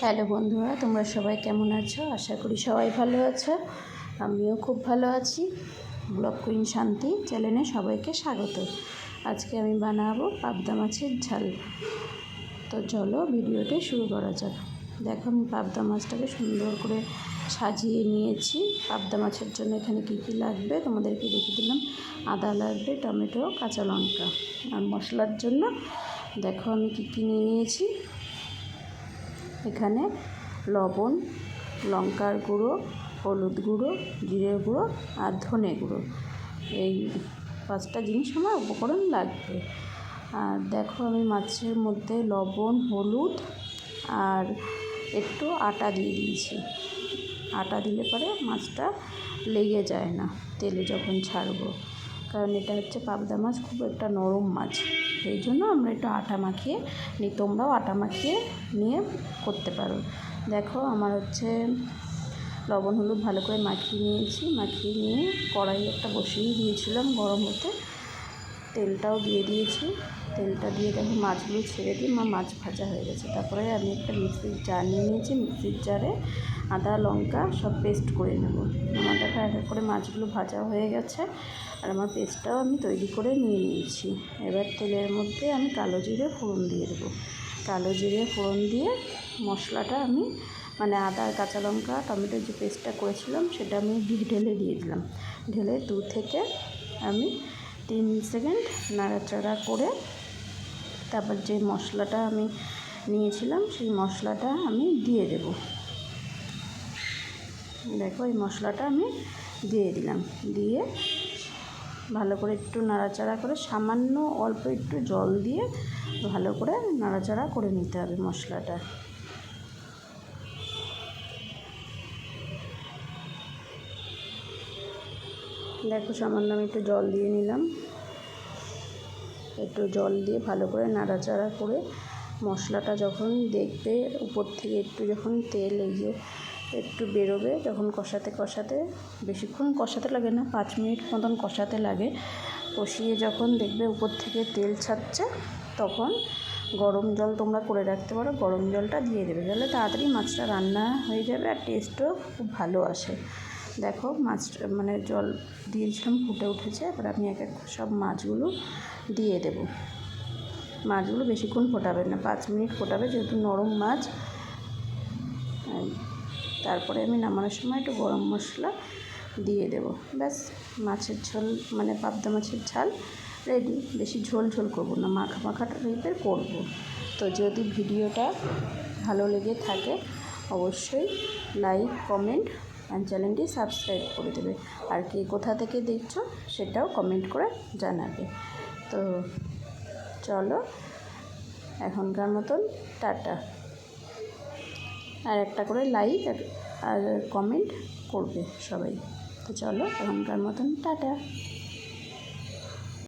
Hello বন্ধুরা, তোমরা সবাই কেমন আছো? আশা করি সবাই ভালো আছো। আমিও খুব ভালো আছি। ব্লক কুইন শান্তি চ্যানেলে সবাইকে স্বাগত। আজকে আমি বানাবো পাবদা মাছের ঝাল। তো চলো ভিডিওটি শুরু করা যাক। দেখো, আমি পাবদা মাছটাকে সুন্দর করে সাজিয়ে নিয়েছি। পাবদা মাছের জন্য এখানে কী কী লাগবে তোমাদেরকে দেখিয়ে দিলাম। আদা লাগবে, টমেটো, কাঁচা লঙ্কা আর মশলার জন্য দেখো আমি কী কী নিয়ে নিয়েছি। এখানে লবণ, লঙ্কার গুঁড়ো, হলুদ গুঁড়ো, জিরে গুঁড়ো আর ধনে গুঁড়ো। এই পাঁচটা জিনিস আমার উপকরণ লাগবে। আর দেখো আমি মাছের মধ্যে লবণ, হলুদ আর একটু আটা দিয়ে দিয়েছি। আটা দিলে পরে মাছটা লেগে যায় না, তেলে যখন ছাড়বো। কারণ এটা হচ্ছে পাবদা মাছ, খুব একটা নরম মাছ। সেই জন্য আমরা একটু আটা মাখিয়ে নিই তোমরাও আটা মাখিয়ে নিয়ে করতে পারো। দেখো আমার হচ্ছে লবণ হলুদ ভালো করে মাখিয়ে নিয়েছি, মাখিয়ে নিয়ে কড়াই একটা বসিয়ে দিয়েছিলাম গরম হতে। তেলটাও দিয়ে দিয়েছি। তেলটা দিয়ে দেখো মাছগুলো ছেড়ে দিয়ে আমার মাছ ভাজা হয়ে গেছে। তারপরে আমি একটা মিক্সির জার নিয়ে নিয়েছি, মিক্সির জারে আদা, লঙ্কা সব পেস্ট করে নেব। আমার দেখো এক করে মাছগুলো ভাজা হয়ে গেছে আর আমার পেস্টটাও আমি তৈরি করে নিয়ে নিয়েছি। এবার তেলের মধ্যে আমি কালো জিরে ফোড়ন দিয়ে দেবো। কালো জিরে ফোড়ন দিয়ে মশলাটা আমি মানে আদা কাঁচা লঙ্কা, টমেটোর যে পেস্টটা করেছিলাম সেটা আমি ঢেলে দিয়ে দিলাম। ঢেলে দু থেকে আমি তিন সেকেন্ড নাড়াচাড়া করে তারপর যে মশলাটা আমি নিয়েছিলাম, সেই মশলাটা আমি দিয়ে দেব। দেখো, এই মশলাটা আমি দিয়ে দিলাম। দিয়ে ভালো করে একটু নাড়াচাড়া করে, সামান্য অল্প একটু জল দিয়ে ভালো করে নাড়াচাড়া করে নিতে হবে মশলাটা। দেখো, সামান্য আমি একটু জল দিয়ে নিলাম। একটু জল দিয়ে ভালো করে নাড়াচাড়া করে মশলাটা যখন দেখবে উপর থেকে একটু যখন তেল এগিয়ে একটু বেরোবে, যখন কষাতে কষাতে বেশিক্ষণ কষাতে লাগে না, পাঁচ মিনিট মতন কষাতে লাগে। কষিয়ে যখন দেখবে উপর থেকে তেল ছাড়ছে, তখন গরম জল তোমরা করে রাখতে পারো, গরম জলটা দিয়ে দেবে। তাহলে তাড়াতাড়ি মাছটা রান্না হয়ে যাবে আর টেস্টও খুব ভালো আসে। দেখো মাছ মানে জল দিয়েছিলাম, ফুটে উঠেছে। এবার আমি এক এক সব মাছগুলো দিয়ে দেবো। মাছগুলো বেশিক্ষণ ফোটাবে না, পাঁচ মিনিট ফোটাবে, যেহেতু নরম মাছ। তারপরে আমি নামানোর সময় একটু গরম মশলা দিয়ে দেবো। ব্যাস, মাছের ঝোল মানে পাবদা মাছের ঝাল রেডি বেশি ঝোল ঝোল করব না, মাখা মাখা টাইপের করব। তো যদি ভিডিওটা ভালো লেগে থাকে, অবশ্যই লাইক কমেন্ট অ্যান্ড চ্যানেলটি সাবস্ক্রাইব করে দেবে। আর কে কোথা থেকে দেখছ সেটাও কমেন্ট করে জানাবে। তো চলো, এখনকার মতন টাটা। আর একটা করে লাইক আর কমেন্ট করবে সবাই। তো চলো, এখনকার মতন টাটা।